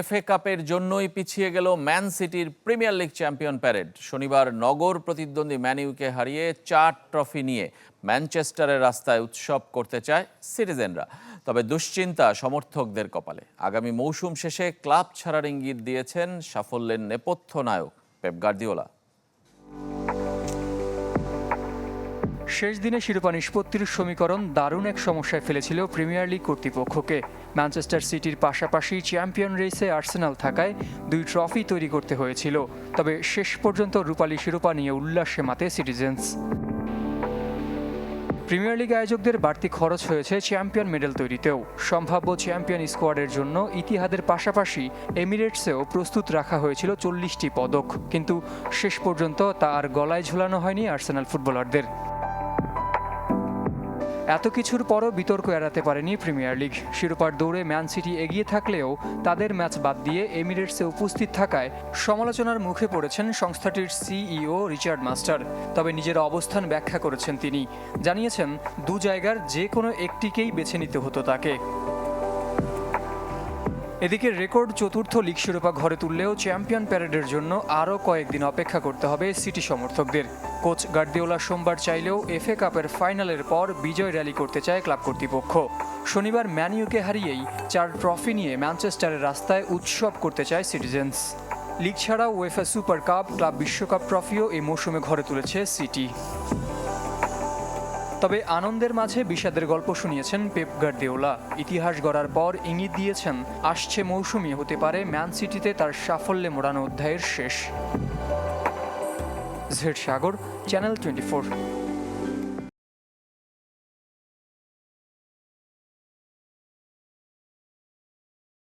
FA কাপের জন্যই পিছিয়ে গেল ম্যান সিটির প্রিমিয়ার লিগ চ্যাম্পিয়ন প্যারেড। শনিবার নগর প্রতিদ্বন্দ্বী ম্যানিউকে হারিয়ে চার ট্রফি নিয়ে ম্যানচেস্টারের রাস্তায় উৎসব করতে চায় সিটিজেনরা। তবে দুশ্চিন্তা সমর্থকদের কপালে। আগামী মৌসুম শেষে ক্লাব ছাড়ার ইঙ্গিত দিয়েছেন সাফল্যের নেপথ্য নায়ক পেপ গার্দিওলা। শেষ দিনে শিরোপা নিষ্পত্তির সমীকরণ দারুণ এক সমস্যায় ফেলেছিল প্রিমিয়ার লিগ কর্তৃপক্ষকে। ম্যানচেস্টার সিটির পাশাপাশি চ্যাম্পিয়ন রেসে আর্সেনাল থাকায় দুই ট্রফি তৈরি করতে হয়েছিল। তবে শেষ পর্যন্ত রূপালী শিরোপা নিয়ে উল্লাসে মাতে সিটিজেন্স। প্রিমিয়ার লিগ আয়োজকদের বাড়তি খরচ হয়েছে চ্যাম্পিয়ন মেডেল তৈরিতেও। সম্ভাব্য চ্যাম্পিয়ন স্কোয়াডের জন্য ইতিহাদের পাশাপাশি এমিরেটসেও প্রস্তুত রাখা হয়েছিল চল্লিশটি পদক। কিন্তু শেষ পর্যন্ত তা আর গলায় ঝুলানো হয়নি আর্সেনাল ফুটবলারদের। এত কিছুর পরও বিতর্ক এড়াতে পারেনি প্রিমিয়ার লিগ। শিরোপার দৌড়ে ম্যান সিটি এগিয়ে থাকলেও তাদের ম্যাচ বাদ দিয়ে এমিরেটসে উপস্থিত থাকায় সমালোচনার মুখে পড়েছেন সংস্থাটির সিইও রিচার্ড মাস্টার। তবে নিজের অবস্থান ব্যাখ্যা করেছেন তিনি। জানিয়েছেন, দু জায়গার যে কোনো একটিকেই বেছে নিতে হতো তাকে। এদিকে রেকর্ড চতুর্থ লিগ শিরোপা ঘরে তুললেও চ্যাম্পিয়ন প্যারেডের জন্য আরও কয়েকদিন অপেক্ষা করতে হবে সিটি সমর্থকদের। কোচ গার্দিওলা সোমবার চাইলেও এফএ কাপের ফাইনালের পর বিজয় র্যালি করতে চায় ক্লাব কর্তৃপক্ষ। শনিবার ম্যানিউকে হারিয়েই চার ট্রফি নিয়ে ম্যানচেস্টারের রাস্তায় উৎসব করতে চায় সিটিজেন্স। লিগ ছাড়াও ওয়েফা সুপার কাপ, ক্লাব বিশ্বকাপ ট্রফিও এই মৌসুমে ঘরে তুলেছে সিটি। তবে আনন্দের মাঝে বিষাদের গল্প শুনিয়েছেন পেপ গার্দিওলা। ইতিহাস গড়ার পর ইঙ্গিত দিয়েছেন, আসছে মৌসুমি হতে পারে ম্যান সিটিতে তার সাফল্যে মোড়ানো অধ্যায়ের শেষ। জেড সাগর, চ্যানেল টোয়েন্টি